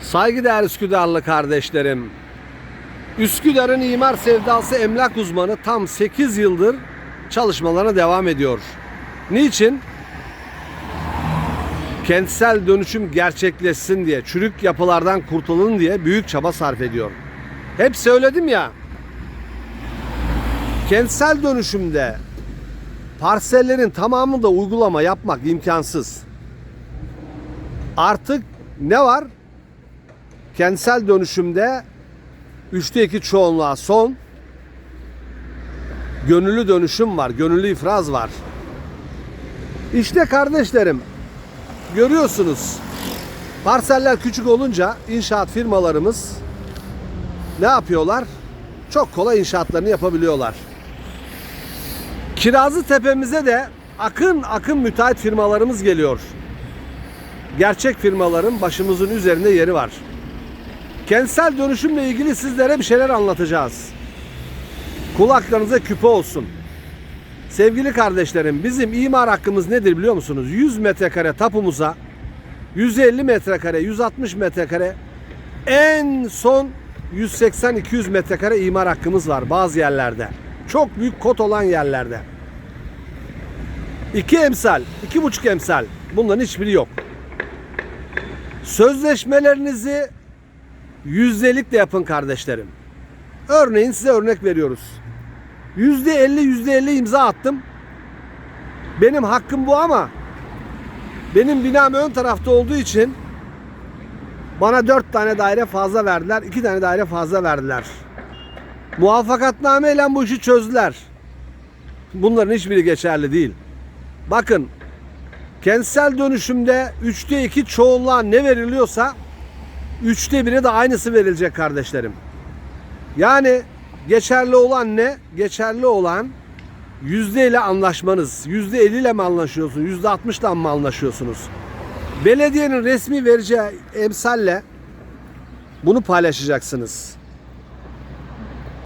Saygıdeğer Üsküdarlı kardeşlerim. Üsküdar'ın imar sevdası emlak uzmanı tam 8 yıldır çalışmalarına devam ediyor. Niçin? Kentsel dönüşüm gerçekleşsin diye, çürük yapılardan kurtulun diye büyük çaba sarf ediyor. Hep söyledim ya. Kentsel dönüşümde parsellerin tamamında uygulama yapmak imkansız. Artık ne var? Kentsel dönüşümde 3'te 2 çoğunluğa son gönüllü dönüşüm var, gönüllü ifraz var. İşte kardeşlerim görüyorsunuz parseller küçük olunca inşaat firmalarımız ne yapıyorlar? Çok kolay inşaatlarını yapabiliyorlar. Kirazlı tepemize de akın akın müteahhit firmalarımız geliyor. Gerçek firmaların başımızın üzerinde yeri var. Kentsel dönüşümle ilgili sizlere bir şeyler anlatacağız. Kulaklarınıza küpe olsun. Sevgili kardeşlerim bizim imar hakkımız nedir biliyor musunuz? 100 metrekare tapumuza 150 metrekare, 160 metrekare en son 180-200 metrekare imar hakkımız var bazı yerlerde. Çok büyük kot olan yerlerde. İki emsal, iki buçuk emsal. Bunların hiçbiri yok. Sözleşmelerinizi yüzdelikle yapın kardeşlerim. Örneğin size örnek veriyoruz. Yüzde elli, yüzde elli imza attım. Benim hakkım bu ama benim binam ön tarafta olduğu için bana dört tane daire fazla verdiler. iki tane daire fazla verdiler. Muvaffakatname ile bu işi çözdüler. Bunların hiçbiri geçerli değil. Bakın kentsel dönüşümde üçte iki çoğunluğa ne veriliyorsa üçte biri de aynısı verilecek kardeşlerim. Yani geçerli olan ne? Geçerli olan yüzde ile anlaşmanız. Yüzde elli ile mi anlaşıyorsunuz? Yüzde altmışla mı anlaşıyorsunuz? Belediyenin resmi vereceği emsalle bunu paylaşacaksınız.